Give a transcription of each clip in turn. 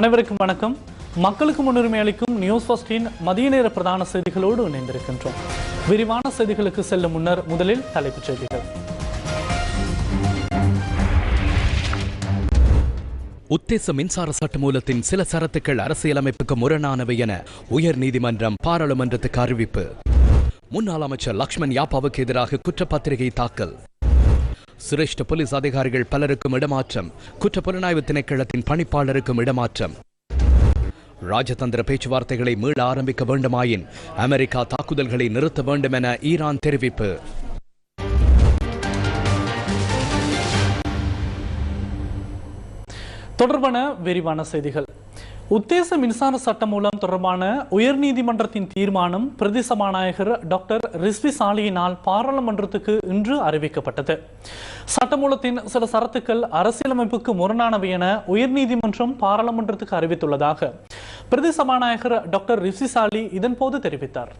அனைவருக்கும் வணக்கம். மக்களுக்கு முன்னுரிமை அளிக்கும் நியூஸ் ஃபர்ஸ்டின் மதிய நேர பிரதான செய்திகளோடு இணைந்திருக்கின்றோம். விரிவான செய்திகளுக்கு செல்லும் முன்னர் முதலில் தலைப்புச் செய்திகள். உத்தேச மின்சார சட்டமூலத்தின் சில சரத்துக்கள் அரசியலமைப்புக்கு முரணானவை என உயர் நீதிமன்றம் பாராளுமன்றத்துக்கு அறிவிப்பு. முன்னாள் அமைச்சர் லக்ஷ்மண் யாப்பாவுக்கு எதிராக குற்றப்பத்திரிகை தாக்கல். சிரேஷ்ட போலீஸ் அதிகாரிகள் பலருக்கும் இடமாற்றம். குற்ற புலனாய்வு திணைக்களத்தின் பணிப்பாளருக்கும் இடமாற்றம். ராஜதந்திர பேச்சுவார்த்தைகளை மீள ஆரம்பிக்க வேண்டுமாயின் அமெரிக்கா தாக்குதல்களை நிறுத்த வேண்டும் என ஈரான் தெரிவிப்பு. தொடர்பான விரிவான செய்திகள். உத்தேச மின்சார சட்டம் மூலம் தொடர்பான உயர்நீதிமன்றத்தின் தீர்மானம் பிரதி சபாநாயகர் டாக்டர் ரிஸ்வி சாலியினால் பாராளுமன்றத்துக்கு இன்று அறிவிக்கப்பட்டது. சட்டமூலத்தின் சில சரத்துக்கள் அரசியலமைப்புக்கு முரணானவை என உயர்நீதிமன்றம் பாராளுமன்றத்துக்கு அறிவித்துள்ளதாக பிரதி சபாநாயகர் டாக்டர் ரிஸ்வி சாலி இதன்போது தெரிவித்தார்.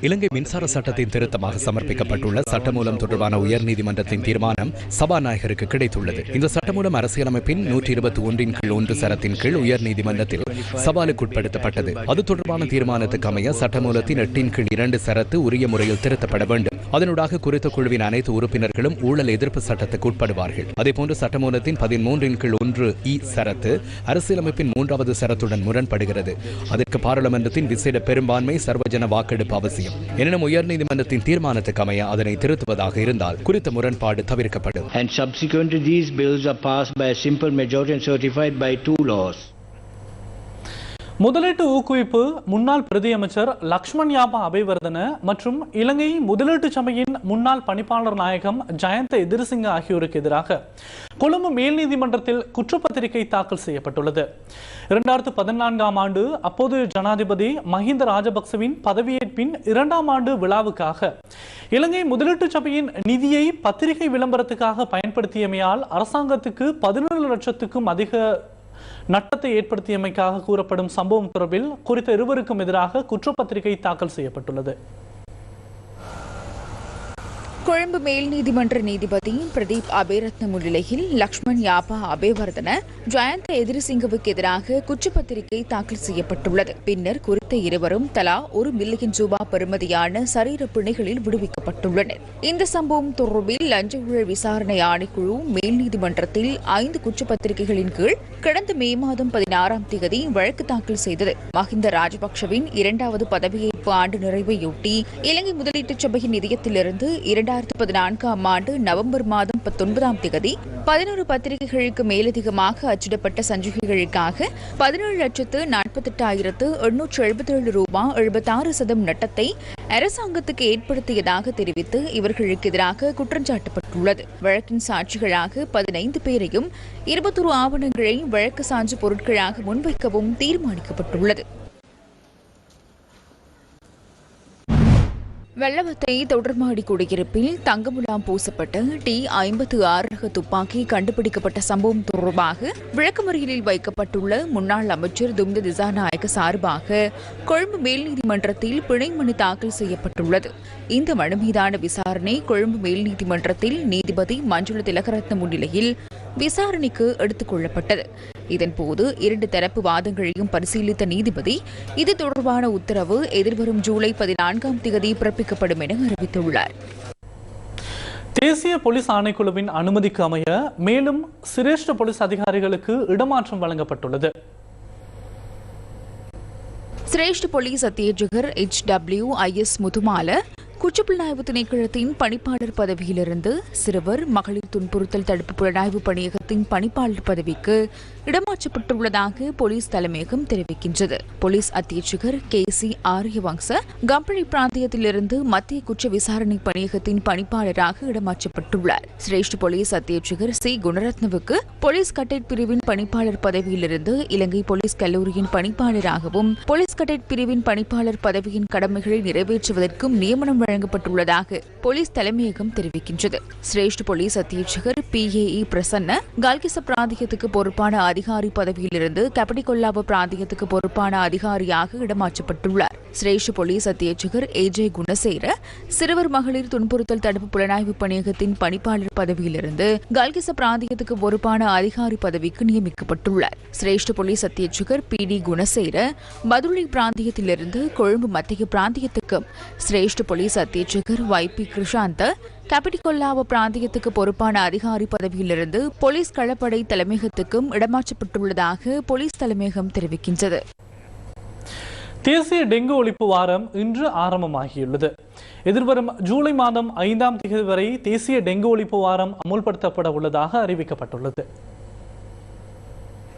இலங்கை மின்சார சட்டத்தின் திருத்தமாக சமர்ப்பிக்கப்பட்டுள்ள சட்டமூலம் தொடர்பான உயர்நீதிமன்றத்தின் தீர்மானம் சபாநாயகருக்கு கிடைத்துள்ளது. இந்த சட்டமூலம் அரசியலமைப்பின் நூற்றி இருபத்தி ஒன்றின் கீழ் ஒன்று சரத்தின் கீழ் உயர்நீதிமன்றத்தில் சவாலுக்குட்படுத்தப்பட்டது அது தொடர்பான தீர்மானத்துக்கு அமைய சட்டமூலத்தின் எட்டின் கீழ் இரண்டு சரத்து உரிய முறையில் திருத்தப்பட வேண்டும். அதனூடாக குறித்த குழுவின் அனைத்து உறுப்பினர்களும் ஊழல் எதிர்ப்பு சட்டத்துக்கு உட்படுவார்கள். அதேபோன்று சட்டமூலத்தின் பதிமூன்றின் கீழ் ஒன்று இ சரத்து அரசியலமைப்பின் மூன்றாவது சரத்துடன் முரண்படுகிறது. அதற்கு பாராளுமன்றத்தின் விசேட பெரும்பான்மை சர்வஜன வாக்கெடுப்பு அவசியம். எனினும் உயர்நீதிமன்றத்தின் தீர்மானத்துக்கு அமைய அதனை திருத்துவதாக இருந்தால் குறித்த முரண்பாடு தவிர்க்கப்படும். And subsequently these bills are passed by a simple majority and certified by two laws. முதலீட்டு ஊக்குவிப்பு முன்னாள் பிரதியமைச்சர் லக்ஷ்மண் யாபா அபைவர்தன மற்றும் இலங்கை முதலீட்டு சபையின் முன்னாள் பணிப்பாளர் நாயகம் ஜயந்த எதிர்சிங்க ஆகியோருக்கு எதிராக கொழும்பு மேல் நீதிமன்றத்தில் குற்றப்பத்திரிகை தாக்கல் செய்யப்பட்டுள்ளது. இரண்டாயிரத்து பதினான்காம் ஆண்டு அப்போது ஜனாதிபதி மஹிந்த ராஜபக்சவின் பதவியேற்பின் இரண்டாம் ஆண்டு விழாவுக்காக இலங்கை முதலீட்டு சபையின் நிதியை பத்திரிகை விளம்பரத்துக்காக பயன்படுத்தியமையால் அரசாங்கத்துக்கு பதினேழு லட்சத்துக்கும் அதிக நட்டத்தை ஏற்படுத்தியமைக்காக கூறப்படும் சம்பவம் தொடர்பில் குறித்த இருவருக்கும் எதிராக குற்றப்பத்திரிகை தாக்கல் செய்யப்பட்டுள்ளது. கொழும்பு மேல் நீதிமன்ற நீதிபதி பிரதீப் அபேரத்ன முன்னிலையில் லக்ஷ்மண் யாபா அபேவர்தன ஜயந்த எதிரிசிங்கவுக்கு எதிராக குற்றப்பத்திரிகை தாக்கல் செய்யப்பட்டுள்ளது. பின்னர் குறித்த இருவரும் தலா ஒரு மில்லியன் ரூபாய் பெறுமதியான சரீர பிணைகளில் விடுவிக்கப்பட்டுள்ளனர். இந்த சம்பவம் தொடர்பில் லஞ்ச ஊழல் விசாரணை ஆணைக்குழு மேல் நீதிமன்றத்தில் ஐந்து குற்றப்பத்திரிகைகளின் கீழ் கடந்த மே மாதம் பதினாறாம் தேதி வழக்கு தாக்கல் செய்தது. மஹிந்த ராஜபக்சவின் இரண்டாவது பதவியேற்பு ஆண்டு நிறைவையொட்டி இலங்கை முதலீட்டுச் சபையின் நிதியத்திலிருந்து இரண்டாயிரத்து பதினான்காம் ஆண்டு நவம்பர் மாதம் பத்தொன்பதாம் தேதி பதினோரு பத்திரிகைகளுக்கு மேலதிகமாக அச்சிடப்பட்ட சஞ்சிகைகளுக்காக பதினேழு லட்சத்து நாற்பத்தெட்டாயிரத்து எண்ணூற்று எழுபத்தேழு ரூபாய் எழுபத்தாறு சதம் நட்டத்தை அரசாங்கத்துக்கு ஏற்படுத்தியதாக தெரிவித்து இவர்களுக்கு எதிராக குற்றஞ்சாட்டப்பட்டுள்ளது வழக்கின் சாட்சிகளாக பதினைந்து பேரையும் இருபத்தொரு ஆவணங்களை வழக்கு சான்று பொருட்களாக முன்வைக்கவும் தீர்மானிக்கப்பட்டுள்ளது. வெள்ளவத்தை தொடர்மாடி குடியிருப்பில் தங்கமுலாம் பூசப்பட்ட டி ஐம்பத்து ஆறு ரக துப்பாக்கி கண்டுபிடிக்கப்பட்ட சம்பவம் தொடர்பாக விளக்கமறியலில் வைக்கப்பட்டுள்ள முன்னாள் அமைச்சர் தும்த திசாநாயக்க சார்பாக கொழும்பு மேல் நீதிமன்றத்தில் பிணை மனு தாக்கல் செய்யப்பட்டுள்ளது. இந்த மனு மீதான விசாரணை கொழும்பு மேல் நீதிமன்றத்தில் நீதிபதி மஞ்சுள திலகரத்ன முன்னிலையில் விசாரணைக்கு எடுத்துக் கொள்ளப்பட்டது. இதன்போது இரண்டு தரப்பு வாதங்களையும் பரிசீலித்த நீதிபதி இது தொடர்பான உத்தரவு எதிர்வரும் ஜூலை பதினான்காம் தேதி பிறப்பிக்கப்படும் என அறிவித்துள்ளார். தேசிய போலீஸ் ஆணைக்குழுவின் அனுமதிக்கு அமைய மேலும் சிரேஷ்ட போலீஸ் அதிகாரிகளுக்கு இடமாற்றம் வழங்கப்பட்டுள்ளது. சிரேஷ்ட போலீஸ் அத்தியட்சகர் H W I S Mudumala குற்றப்புலனாய்வு திணைக்களத்தின் பணிப்பாளர் பதவியிலிருந்து சிறுவர் மகளிர் துன்புறுத்தல் தடுப்பு புலனாய்வு பணியகத்தின் பணிப்பாளர் பதவிக்கு இடமாற்றப்பட்டுள்ளதாக போலீஸ் தலைமையகம் தெரிவிக்கின்றது. போலீஸ் அத்தியட்சகர் கே சி ஆரியவங்ச கம்பளி பிராந்தியத்திலிருந்து மத்திய குற்ற விசாரணை பணியகத்தின் பணிப்பாளராக இடமாற்றப்பட்டுள்ளார். சிரேஷ்ட போலீஸ் அத்தியட்சகர் சி. குணரத்னவுக்கு போலீஸ் கட்டேட் பிரிவின் பணிப்பாளர் பதவியிலிருந்து இலங்கை போலீஸ் கல்லூரியின் பணிப்பாளராகவும் போலீஸ் கட்டேட் பிரிவின் பணிப்பாளர் பதவியின் கடமைகளை நிறைவேற்றுவதற்கும் நியமனம் வழங்க வழங்கப்பட்டுள்ளதாக போலீஸ் தலைமையகம் தெரிவிக்கின்றது. சிரேஷ்ட போலீஸ் அத்தியட்சகர் பி ஏ இ பிரசன்ன கால்கிச பிராந்தியத்துக்கு பொறுப்பான அதிகாரி பதவியிலிருந்து கபடிகொல்லாப பிராந்தியத்துக்கு பொறுப்பான அதிகாரியாக இடமாற்றப்பட்டுள்ளார். சிரேஷ்ட போலீஸ் அத்தியட்சகர் ஏஜே குணசேர சிறுவர் மகளிர் துன்புறுத்தல் தடுப்பு புலனாய்வு பணியகத்தின் பணிப்பாளர் பதவியிலிருந்து கல்கிச பிராந்தியத்துக்கு பொறுப்பான அதிகாரி பதவிக்கு நியமிக்கப்பட்டுள்ளார். சிரேஷ்ட போலீஸ் அத்தியட்சகர் பி டி குணசேர மதுரை பிராந்தியத்திலிருந்து கொழும்பு மத்திய பிராந்தியத்துக்கும் சிரேஷ்ட போலீஸ் அத்தியட்சகர் வை பி கிருஷாந்த கபிடிகொல்லாவ பிராந்தியத்துக்கு பொறுப்பான அதிகாரி பதவியிலிருந்து போலீஸ் களப்படை தலைமையகத்துக்கும் இடமாற்றப்பட்டுள்ளதாக போலீஸ் தலைமையகம் தெரிவிக்கின்றது. தேசிய டெங்கு ஒழிப்பு வாரம் இன்று ஆரம்பமாகியுள்ளது. எதிர்வரும் ஜூலை மாதம் ஐந்தாம் தேதி வரை தேசிய டெங்கு ஒழிப்பு வாரம் அமுல்படுத்தப்பட உள்ளதாக அறிவிக்கப்பட்டுள்ளது.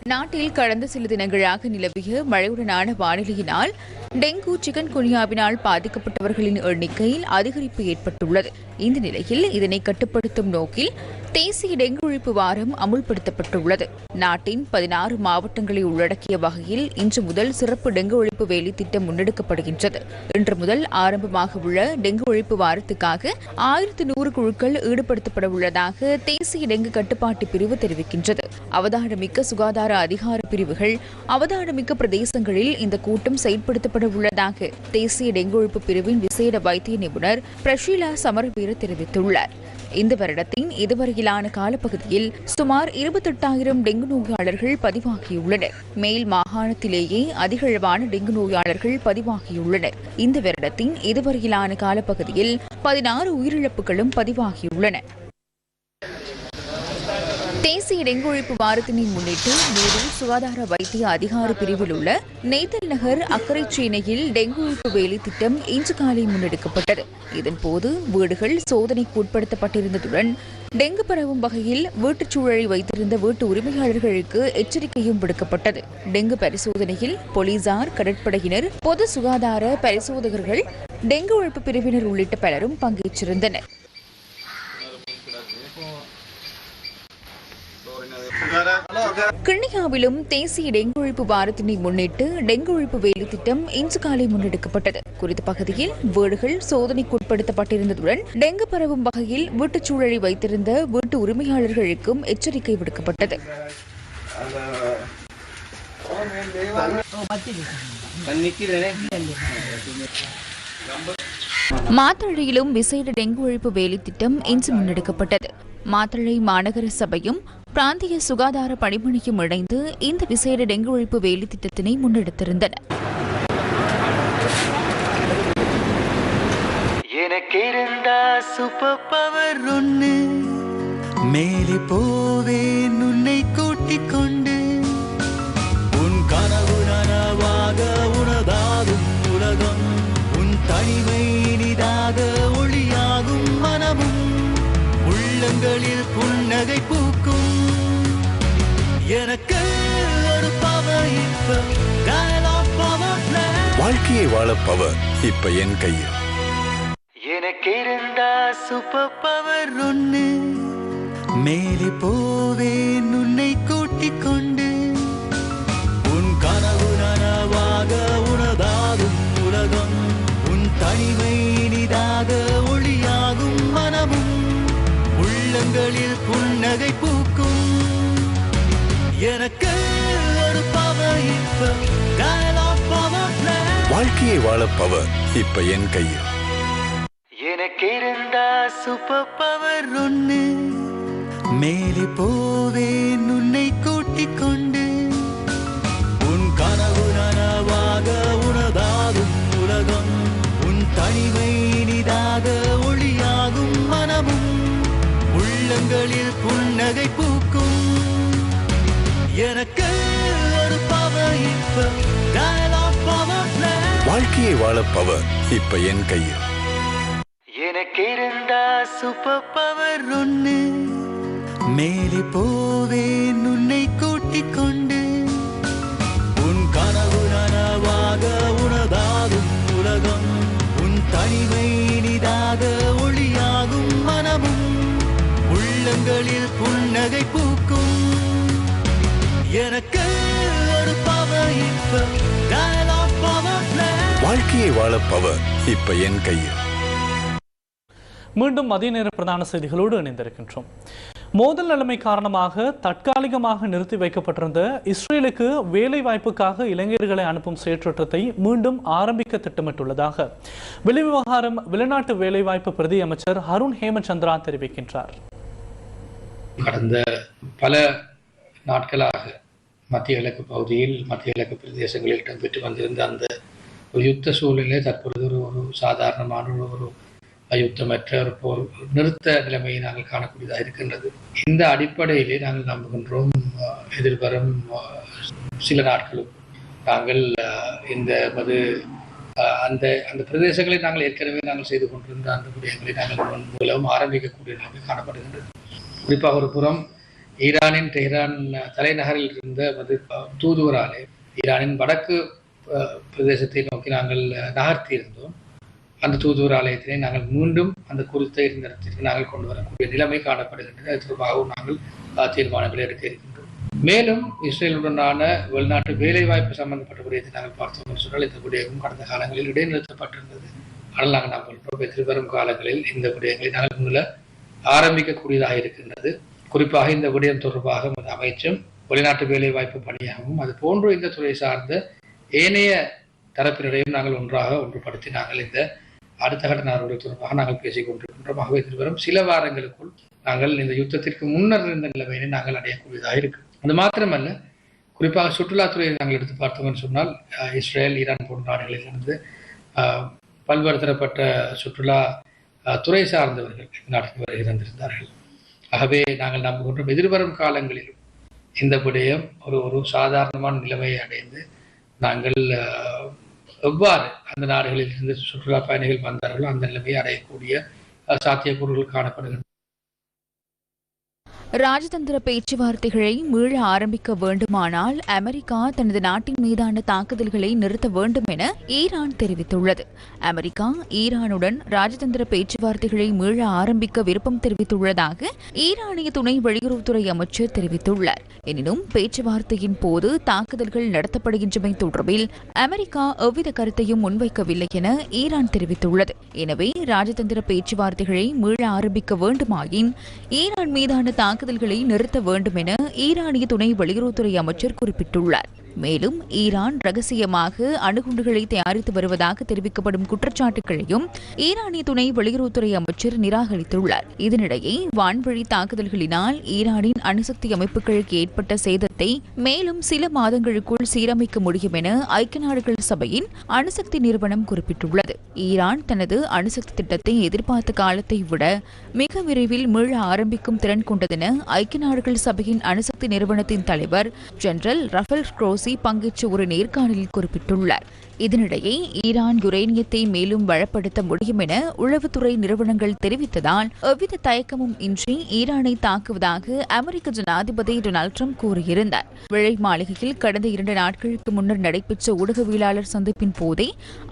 நாட்டில் கடந்த சில தினங்களாக நிலவிய மழையுடனான வானிலையினால் டெங்கு சிக்கன் குனியாவினால் பாதிக்கப்பட்டவர்களின் எண்ணிக்கையில் அதிகரிப்பு ஏற்பட்டுள்ளது. இந்த நிலையில் இதனை கட்டுப்படுத்தும் நோக்கில் தேசிய டெங்கு ஒழிப்பு வாரம் அமுல்படுத்தப்பட்டுள்ளது. நாட்டின் பதினாறு மாவட்டங்களை உள்ளடக்கிய வகையில் இன்று முதல் சிறப்பு டெங்கு ஒழிப்பு வேலை திட்டம் முன்னெடுக்கப்படுகின்றது. இன்று முதல் ஆரம்பமாக உள்ள டெங்கு ஒழிப்பு வாரத்துக்காக ஆயிரத்து நூறு குழுக்கள் ஈடுபடுத்தப்பட உள்ளதாக தேசிய டெங்கு கட்டுப்பாட்டு பிரிவு தெரிவிக்கின்றது. அவதானமிக்க சுகாதார அதிகார பிரிவுகள் அவதானமிக்க பிரதேசங்களில் இந்த கூட்டம் செயல்படுத்தப்பட உள்ளதாக தேசிய டெங்கு ஒழிப்பு பிரிவின் விசேட வைத்திய நிபுணர் பிரஷீலா சமரவீர தெரிவித்துள்ளார். இந்த வருடத்தின் இதுவரையிலான காலப்பகுதியில் சுமார் இருபத்தெட்டாயிரம் டெங்கு நோயாளர்கள் பதிவாகியுள்ளனர். மேல் மாகாணத்திலேயே அதிகளவான டெங்கு நோயாளர்கள் பதிவாகியுள்ளனர். இந்த வருடத்தின் இதுவரையிலான காலப்பகுதியில் பதினாறு உயிரிழப்புகளும் பதிவாகியுள்ளன. தேசிய டெங்கு ஒழிப்பு வாரத்தினை முன்னிட்டு மேலும் சுகாதார வைத்திய அதிகார பிரிவில் உள்ள நெய்தல் நகர் அக்கரைச்சேனையில் டெங்கு ஒழிப்பு வேலை திட்டம் இன்று காலை முன்னெடுக்கப்பட்டது. இதன்போது வீடுகள் சோதனைக்கு உட்படுத்தப்பட்டிருந்ததுடன் டெங்கு பரவும் வகையில் வீட்டுச் சூழலை வைத்திருந்த வீட்டு உரிமையாளர்களுக்கு எச்சரிக்கையும் விடுக்கப்பட்டது. டெங்கு பரிசோதனையில் போலீசார் கடற்படையினர் பொது சுகாதார பரிசோதகர்கள் டெங்கு ஒழிப்பு பிரிவினர் உள்ளிட்ட பலரும் பங்கேற்றிருந்தனர். கிண்ணியாவிலும் தேசிய டெங்கு ஒழிப்பு வாரத்தினை முன்னிட்டு டெங்கு ஒழிப்பு வேலை திட்டம் இன்று காலை முன்னெடுக்கப்பட்டது. குறித்த பகுதியில் வீடுகள் சோதனைக்குட்படுத்தப்பட்டிருந்ததுடன் டெங்கு பரவும் வகையில் வீட்டுச் சூழலை வைத்திருந்த வீட்டு உரிமையாளர்களுக்கும் எச்சரிக்கை விடுக்கப்பட்டது. மாத்தளையிலும் விசேட டெங்கு ஒழிப்பு வேலை திட்டம் இன்று முன்னெடுக்கப்பட்டது. மாத்தளை மாநகர சபையும் பிராந்திய சுகாதார பணிமணியும் இணைந்து இந்த விசேட டெங்கு ஒழிப்பு வேலை திட்டத்தினை முன்னெடுத்திருந்தன. எனக்கு இருந்தா சூப்பர் பவர் ஒண்ணு. மேலே போவேன் உன்னை கூட்டிக் கொண்டு. உன் கனவு நனவாக உனதாகும் உலகம் உன் தனிமை எனக்கு ஒரு பவர் இப்ப power plan. வாழ்க்கையை வாழ பவர் இப்ப என் கையில். எனக்கு இருந்தா சூப்பர் பவர் ஒண்ணு. மேலே போவேன் உன்னை கூட்டிக் கொண்டு. உன் கனவு நனவாக உனதாகும் உலகம். உன் தனிமை இனிதாக ஒளியாகும் மனமும். உள்ளங்களில் புன்னகை பூக்கும். எனக்கு ஒரு பவர் இப்ப. வாழ்க்கையை வாழ பவர் இப்ப என் கையில். எனக்கு இருந்தா சூப்பர் பவர் ஒண்ணு. மேலே போவேன் உன்னை கூட்டிக் கொண்டு. உன் கனவு நனவாக உனதாகும் உலகம். உன் தனிமை இனிதாக ஒளியாகும் மனமும். உள்ளங்களில் புன்னகை பூக்கும் எனக்கு ஒரு பவர் இப்ப power plan. வாழ்க்கையை வாழ பவர் இப்ப என் கையில். எனக்கு இருந்தா சூப்பர் பவர் ஒண்ணு. மேலே போவேன் உன்னை கூட்டிக் கொண்டு. உன் கனவு நனவாக உனதாகும் உலகம் உன் தனிமை இனிதாக ஒளியாகும் மனமும். உள்ளங்களில் புன்னகை எனக்கு ஒரு பவர் இப்ப dialogue power plan. வாழ்க்கையை வாழ பவர் இப்ப என் கையில். மீண்டும் மதிய நேர பிரதான செய்திகளோடு இணைந்திருக்கின்றோம். மோதல் நிலைமை காரணமாக தற்காலிகமாக நிறுத்தி வைக்கப்பட்டிருந்த இஸ்ரேலுக்கு வேலை வாய்ப்புக்காக இளைஞர்களை அனுப்பும் செயற்றத்தை மீண்டும் ஆரம்பிக்க திட்டமிட்டுள்ளதாக வெளிவிவகாரம் வெளிநாட்டு வேலைவாய்ப்பு பிரதி அமைச்சர் அருண் ஹேமச்சந்திரா தெரிவிக்கின்றார். கடந்த பல நாட்களாக மத்திய கிழக்கு பகுதியில் மத்திய கிழக்கு பிரதேசங்களில் இடம்பெற்று வந்திருந்த அந்த ஒரு யுத்த சூழலே தற்பொழுது ஒரு ஒரு சாதாரணமான ஒரு ஒரு யுத்தமற்ற ஒரு போர் நிறுத்த நிலைமையை நாங்கள் காணக்கூடியதாக இருக்கின்றது. இந்த அடிப்படையிலே நாங்கள் நம்புகின்றோம் எதிர்வரும் சில நாட்களும். நாங்கள் இந்த மது அந்த அந்த பிரதேசங்களை நாங்கள் ஏற்கனவே நாங்கள் செய்து கொண்டிருந்த அந்த விடயங்களை நாங்கள் மூலம் ஆரம்பிக்கக்கூடிய நிலைமை காணப்படுகின்றது. குறிப்பாக ஒரு புறம் ஈரானின் டெஹ்ரான் தலைநகரில் இருந்த தூதுவராலே ஈரானின் வடக்கு பிரதேசத்தை நோக்கி நாங்கள் நகர்த்தி இருந்தோம் அந்த தூதுவர் ஆலயத்தினை நாங்கள் மீண்டும் அந்த குறித்த இருந்த இடத்திற்கு நாங்கள் கொண்டு வரக்கூடிய நிலைமை காணப்படுகின்றது. அது தொடர்பாகவும் நாங்கள் தீர்மானங்களை எடுக்க இருக்கின்றோம். மேலும் இஸ்ரேலுடனான வெளிநாட்டு வேலைவாய்ப்பு சம்பந்தப்பட்ட விடயத்தை நாங்கள் பார்த்தோம் என்று சொன்னால் இந்த விடயமும் கடந்த காலங்களில் இடைநிறுத்தப்பட்டிருந்தது. ஆனால் நாங்கள் நம்புகின்றோம் எதிர்வரும் காலங்களில் இந்த விடயங்களை நாங்கள் முதல்ல ஆரம்பிக்கக்கூடியதாக இருக்கின்றது. குறிப்பாக இந்த விடயம் தொடர்பாக அமைச்சும் வெளிநாட்டு வேலைவாய்ப்பு பணியாகவும் அது போன்று இந்த துறை சார்ந்த ஏனைய தரப்பினரையும் நாங்கள் ஒன்றாக ஒன்றுபடுத்தி நாங்கள் இந்த அடுத்த கட்ட நடவடிக்கை தொடர்பாக நாங்கள் பேசிக் கொண்டிருக்கின்றோம். ஆகவே எதிர்வரும் சில வாரங்களுக்குள் நாங்கள் இந்த யுத்தத்திற்கு முன்னர் இருந்த நிலைமையினை நாங்கள் அடையக்கூடியதாக இருக்கு. அது மாத்திரமல்ல குறிப்பாக சுற்றுலாத்துறையை நாங்கள் எடுத்து பார்த்தோம் என்று சொன்னால் இஸ்ரேல் ஈரான் போன்ற நாடுகளிலிருந்து பல்வேறு தரப்பட்ட சுற்றுலா துறை சார்ந்தவர்கள் நாட்டுக்கு வருகை தந்திருந்தார்கள் ஆகவே நாங்கள் நம்புகின்றோம் எதிர்வரும் காலங்களிலும் இந்த விடயம் ஒரு ஒரு சாதாரணமான நிலைமையை அடைந்து நாங்கள் எவ்வாறு அந்த நாடுகளில் இருந்து சுற்றுலா பயணிகள் வந்தார்களோ அந்த நிலைமையை அடையக்கூடிய சாத்தியக்கூறுகள் காணப்படுகின்றன. ராஜதந்திர பேச்சுவார்த்தைகளை மீள ஆரம்பிக்க வேண்டுமானால் அமெரிக்கா தனது நாட்டின் மீதான தாக்குதல்களை நிறுத்த வேண்டும் என ஈரான் தெரிவித்துள்ளது. அமெரிக்கா ஈரானுடன் ராஜதந்திர பேச்சுவார்த்தைகளை மீள ஆரம்பிக்க விருப்பம் தெரிவித்துள்ளதாக ஈரானிய துணை வெளியுறவுத்துறை அமைச்சர் தெரிவித்துள்ளார். எனினும் பேச்சுவார்த்தையின் போது தாக்குதல்கள் நடத்தப்படுகின்றமை தொடர்பில் அமெரிக்கா எவ்வித கருத்தையும் முன்வைக்கவில்லை என ஈரான் தெரிவித்துள்ளது. எனவே ராஜதந்திர பேச்சுவார்த்தைகளை மீள ஆரம்பிக்க வேண்டுமாயின் ஈரான் மீதான தாக்குதல் தாக்குதல்களை நிறுத்த வேண்டும் என ஈரானிய துணை வெளியுறவுத்துறை அமைச்சர் குறிப்பிட்டுள்ளார். மேலும் ஈரான் ரகசியமாக அணுகுண்டுகளை தயாரித்து வருவதாக தெரிவிக்கப்படும் குற்றச்சாட்டுகளையும் ஈரானிய துணை வெளியுறவுத்துறை அமைச்சர் நிராகரித்துள்ளார். இதனிடையே வான்வழி தாக்குதல்களினால் ஈரானின் அணுசக்தி அமைப்புகளுக்கு ஏற்பட்ட சேதத்தை மேலும் சில மாதங்களுக்குள் சீரமைக்க முடியும் என ஐக்கிய நாடுகள் சபையின் அணுசக்தி நிறுவனம் குறிப்பிட்டுள்ளது. ஈரான் தனது அணுசக்தி திட்டத்தை எதிர்பார்த்த காலத்தை விட மிக விரைவில் மீள ஆரம்பிக்கும் திறன் கொண்டதென ஐக்கிய நாடுகள் சபையின் அணுசக்தி நிறுவனத்தின் தலைவர் ஜெனரல் ரஃபேல் குரோசி பங்கேற்ற ஒரு நேர்காணலில் குறிப்பிட்டுள்ளார். இதனிடையே ஈரான் யுரேனியத்தை மேலும் வளப்படுத்த முடியும் என உளவுத்துறை நிறுவனங்கள் தெரிவித்ததால் எவ்வித தயக்கமும் இன்றி ஈரானை தாக்குவதாக அமெரிக்க ஜனாதிபதி டொனால்ட் ட்ரம்ப் கூறியிருந்தார். வெள்ளை மாளிகையில் கடந்த இரண்டு நாட்களுக்கு முன்னர் நடைபெற்ற ஊடகவியலாளர் சந்திப்பின் போதே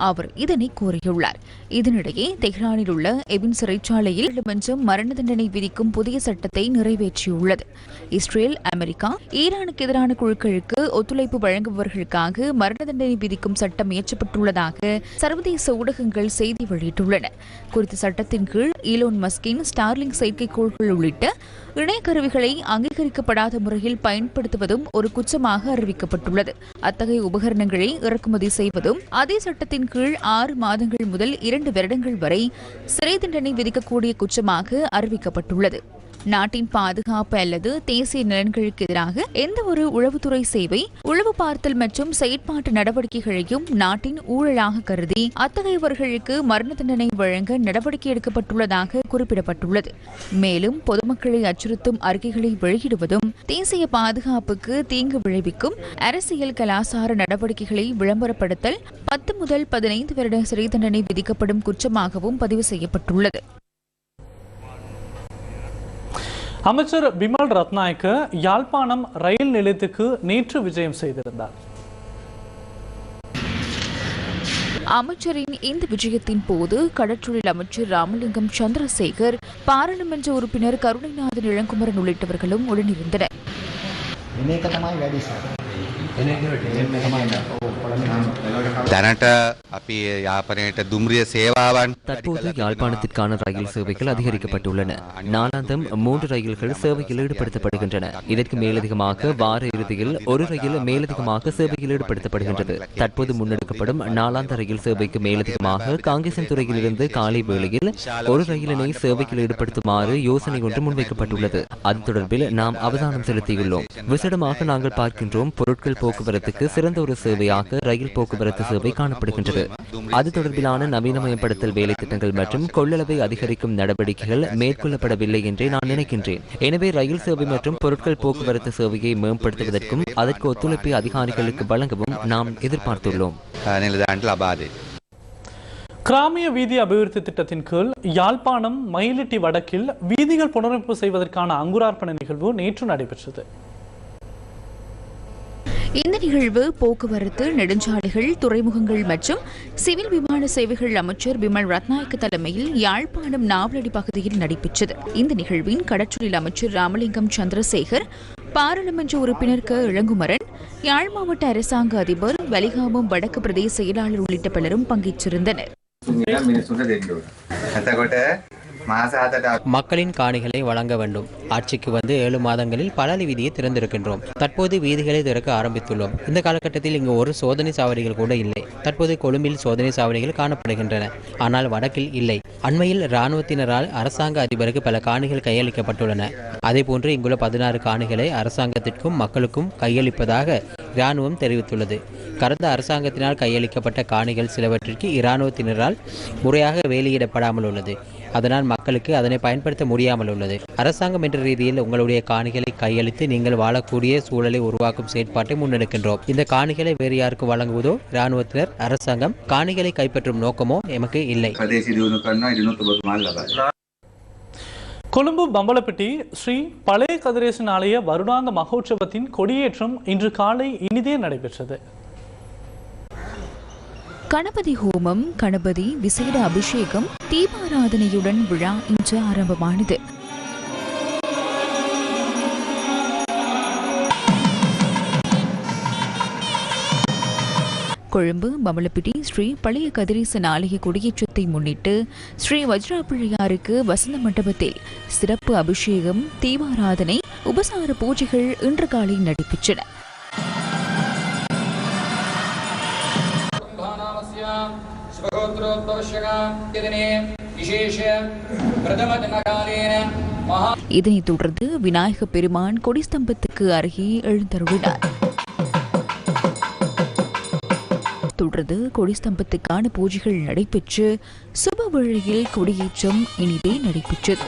அவர் இதனை கூறியுள்ளார். இதனிடையே தெஹ்ரானில் உள்ள எபின் சிறைச்சாலையில் நீதிமன்றம் மரண தண்டனை விதிக்கும் புதிய சட்டத்தை நிறைவேற்றியுள்ளது. இஸ்ரேல் அமெரிக்கா ஈரானுக்கு எதிரான குழுக்களுக்கு ஒத்துழைப்பு வழங்குபவர்களுக்காக மரண தண்டனை விதிக்கும் சட்டம் இயற்றப்பட்டுள்ளதாக சர்வதேச ஊடகங்கள் செய்தி வெளியிட்டுள்ளன. குறித்த சட்டத்தின் கீழ் ஈலோன் மஸ்கின் ஸ்டார்லிங் செயற்கைக்கோள்கள் உள்ளிட்ட இணையக்கருவிகளை அங்கீகரிக்கப்படாத முறையில் பயன்படுத்துவதும் ஒரு குற்றமாக அறிவிக்கப்பட்டுள்ளது. அத்தகைய உபகரணங்களை இறக்குமதி செய்வதும் அதே சட்டத்தின் கீழ் ஆறு மாதங்கள் முதல் இரண்டு வருடங்கள் வரை சிறை தண்டனை விதிக்கக்கூடிய குற்றமாக அறிவிக்கப்பட்டுள்ளது. நாட்டின் பாதுகாப்பு அல்லது தேசிய நலன்களுக்கு எதிராக எந்த ஒரு உளவுத்துறை சேவை உளவு பார்த்தல் மற்றும் செயற்பாட்டு நடவடிக்கைகளையும் நாட்டின் ஊழலாக கருதி அத்தகையவர்களுக்கு மரண தண்டனை வழங்க நடவடிக்கை எடுக்கப்பட்டுள்ளதாக குறிப்பிடப்பட்டுள்ளது. மேலும் பொதுமக்களை அச்சுறுத்தும் அறிக்கைகளை வெளியிடுவதும் தேசிய பாதுகாப்புக்கு தீங்கு விளைவிக்கும் அரசியல் கலாசார நடவடிக்கைகளை விளம்பரப்படுத்தல் பத்து முதல் பதினைந்து வருட சிறை தண்டனை விதிக்கப்படும் குற்றமாகவும் பதிவு செய்யப்பட்டுள்ளது. அமைச்சர் பிமல் ரத்நாயக்க யாழ்ப்பாணம் ரயில் நிலையத்துக்கு நேற்று விஜயம் செய்திருந்தார். அமைச்சரின் இந்த விஜயத்தின் போது கடற்றொழில் அமைச்சர் ராமலிங்கம் சந்திரசேகர் பாராளுமன்ற உறுப்பினர் கருணைநாதன் இளங்குமரன் உள்ளிட்டவர்களும் உடனிருந்தனர். දැනට අපි යාපනයට දුම්රිය සේවාවන් தற்போது யாழ்ப்பாணத்திற்கான ரயில் சேவைகள் அதிகரிக்கப்பட்டுள்ளன நாளாந்தம் மூன்று ரயில்கள் சேவையில் ஈடுபடுத்தப்படுகின்றன இதற்கு மேலதிகமாக வார இறுதியில் ஒரு ரயில் மேலதிகமாக சேவையில் ஈடுபடுத்தப்படுகின்றது தற்போது முன்னெடுக்கப்படும் நாளாந்த ரயில் சேவைக்கு மேலதிகமாக காங்கேசன் துறையிலிருந்து காலை வேளையில் ஒரு ரயிலினை சேவையில் ஈடுபடுத்துமாறு யோசனை ஒன்று முன்வைக்கப்பட்டுள்ளது அது தொடர்பில் நாம் அவதானம் செலுத்தியுள்ளோம் விசடமாக நாங்கள் பார்க்கின்றோம் பொருட்கள் போக்குவரத்துக்கு சிறந்த ஒரு சேவையாக ரயில் போக்குவரத்து சேவை காணப்படுகின்றது. அது தொடர்பிலான நவீனமயப்படுத்தல் வேலை திட்டங்கள் மற்றும் கொள்ளளவை அதிகரிக்கும் நடவடிக்கைகள் மேற்கொள்ளப்படவில்லை என்றே நான் நினைக்கின்றேன். எனவே ரயில் சேவை மற்றும் பொருட்கள் போக்குவரத்து சேவையை மேம்படுத்துவதற்கும் அதற்கு ஒத்துழைப்பை அதிகாரிகளுக்கு வழங்கவும் நாம் எதிர்பார்த்துள்ளோம். கிராமிய வீதி அபிவிருத்தி திட்டத்தின் கீழ் யாழ்ப்பாணம் மயிலிட்டி வடக்கில் வீதிகள் புனரமைப்பு செய்வதற்கான அங்குரார்ப்பண நிகழ்வு நேற்று நடைபெற்றது. இந்த நிகழ்வு போக்குவரத்து நெடுஞ்சாலைகள் துறைமுகங்கள் மற்றும் சிவில் விமான சேவைகள் அமைச்சர் பிமல் ரத்நாயக்க தலைமையில் யாழ்ப்பாணம் நாவலடி பகுதியில் நடைபெற்றது. இந்த நிகழ்வின் கடற்றொழில் அமைச்சர் ராமலிங்கம் சந்திரசேகர் பாராளுமன்ற உறுப்பினர் க. இளங்குமரன் யாழ் மாவட்ட அரசாங்க அதிபர் வலிகாமம் வடக்கு பிரதேச செயலாளர் உள்ளிட்ட பலரும் பங்கேற்றிருந்தனர். மக்களின் காணிகளை வழங்க வேண்டும். ஆட்சிக்கு வந்து ஏழு மாதங்களில் பலாலி வீதியை திறந்திருக்கின்றோம். தற்போது வீதிகளை திறக்க ஆரம்பித்துள்ளோம். இந்த காலகட்டத்தில் இங்கு ஒரு சோதனை சாவடிகள் கூட இல்லை. தற்போது கொழும்பில் சோதனை சாவடிகள் காணப்படுகின்றன. ஆனால் வடக்கில் இல்லை. அண்மையில் இராணுவத்தினரால் அரசாங்க அதிபருக்கு பல காணிகள் கையளிக்கப்பட்டுள்ளன. அதேபோன்று இங்குள்ள பதினாறு காணிகளை அரசாங்கத்திற்கும் மக்களுக்கும் கையளிப்பதாக இராணுவம் தெரிவித்துள்ளது. கடந்த அரசாங்கத்தினால் கையளிக்கப்பட்ட காணிகள் சிலவற்றிற்கு இராணுவத்தினரால் முறையாக வேலையிடப்படாமல் உள்ளது. அதனால் மக்களுக்கு அதனை பயன்படுத்த முடியாமல் உள்ளது. அரசாங்கம் என்ற ரீதியில் உங்களுடைய காணிகளை கையளித்து நீங்கள் வாழக்கூடிய சூழலை உருவாக்கும் செயற்பாட்டை முன்னெடுக்கின்றோம். இந்த காணிகளை வேறு யாருக்கு வழங்குவதோ இராணுவத்தினர் அரசாங்கம் காணிகளை கைப்பற்றும் நோக்கமோ எமக்கு இல்லை. கொழும்பு பம்பலப்பட்டி ஸ்ரீ பழைய கதிரேசன் ஆலய வருடாந்த மகோற்சவத்தின் கொடியேற்றம் இன்று காலை இனிதே நடைபெற்றது. கணபதி ஹோமம் கணபதி விசேட அபிஷேகம் தீபாராதனையுடன் விழா இன்று ஆரம்பமானது. கொழும்பு மமலப்பிட்டி ஸ்ரீ பழைய கதிரேசன் ஆலய கொடியேற்றத்தை முன்னிட்டு ஸ்ரீ வஜ்ராபிள்ளையாருக்கு வசந்த மண்டபத்தில் சிறப்பு அபிஷேகம் தீபாராதனை உபசார பூஜைகள் இன்று காலை நடைபெற்றன. இதனைத் தொடர்ந்து விநாயக பெருமான் கொடிஸ்தம்பத்துக்கு அருகே எழுந்தருளினார். தொடர்ந்து கொடிஸ்தம்பத்துக்கான பூஜைகள் நடைபெற்று சுப வழியில் கொடியேற்றம் இனிதே நடைபெற்றது.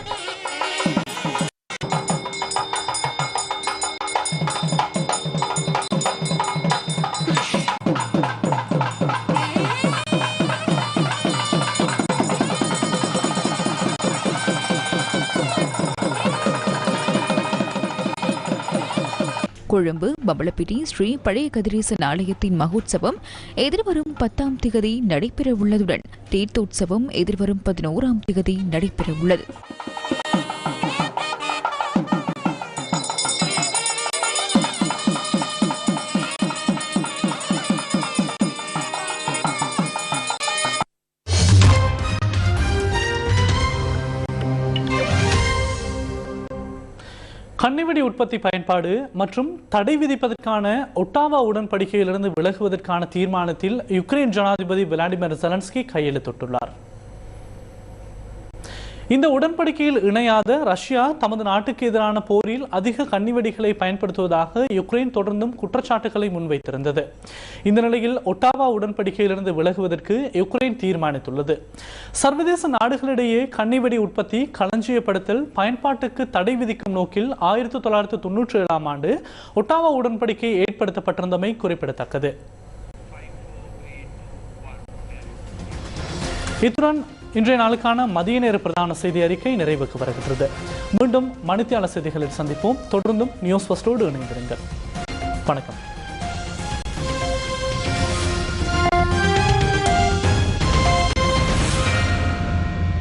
கொழும்பு பபளப்பிட்டி ஸ்ரீ பழைய கதிரேசன் ஆலயத்தின் மகோத்சவம் எதிர்வரும் பத்தாம் திகதி நடைபெறவுள்ளதுடன் தீர்த்தோற்சவம் எதிர்வரும் பதினோராம் திகதி நடைபெறவுள்ளது. கன்னிவெடி உற்பத்தி பயன்பாடு மற்றும் தடை விதிப்பதற்கான ஒட்டாவா உடன்படிக்கையிலிருந்து விலகுவதற்கான தீர்மானத்தில் யுக்ரைன் ஜனாதிபதி விளாடிமிர் ஜெலன்ஸ்கி கையெழுத்திட்டுள்ளார். இந்த உடன்படிக்கையில் இணையாத ரஷ்யா தமது நாட்டுக்கு எதிரான போரில் அதிக கன்னிவெடிகளை பயன்படுத்துவதாக யுக்ரைன் தொடர்ந்தும் குற்றச்சாட்டுகளை முன்வைத்திருந்தது. இந்த நிலையில் ஒட்டாவா உடன்படிக்கையிலிருந்து விலகுவதற்கு யுக்ரைன் தீர்மானித்துள்ளது. சர்வதேச நாடுகளிடையே கன்னிவெடி உற்பத்தி களஞ்சியப்படுத்தல் பயன்பாட்டுக்கு தடை விதிக்கும் நோக்கில் ஆயிரத்தி தொள்ளாயிரத்தி தொன்னூற்றி ஏழாம் ஆண்டு ஒட்டாவா உடன்படிக்கை ஏற்படுத்தப்பட்டிருந்தமை குறிப்பிடத்தக்கது. இத்துடன் இன்றைய நாளுக்கான மதிய நேர பிரதான செய்தி அறிக்கை நிறைவுக்கு வருகின்றது. மீண்டும் மணித்தியால செய்திகளில் சந்திப்போம். தொடர்ந்தும் நியூஸ் ஃபஸ்டோடு இணைந்திருங்கள். வணக்கம்.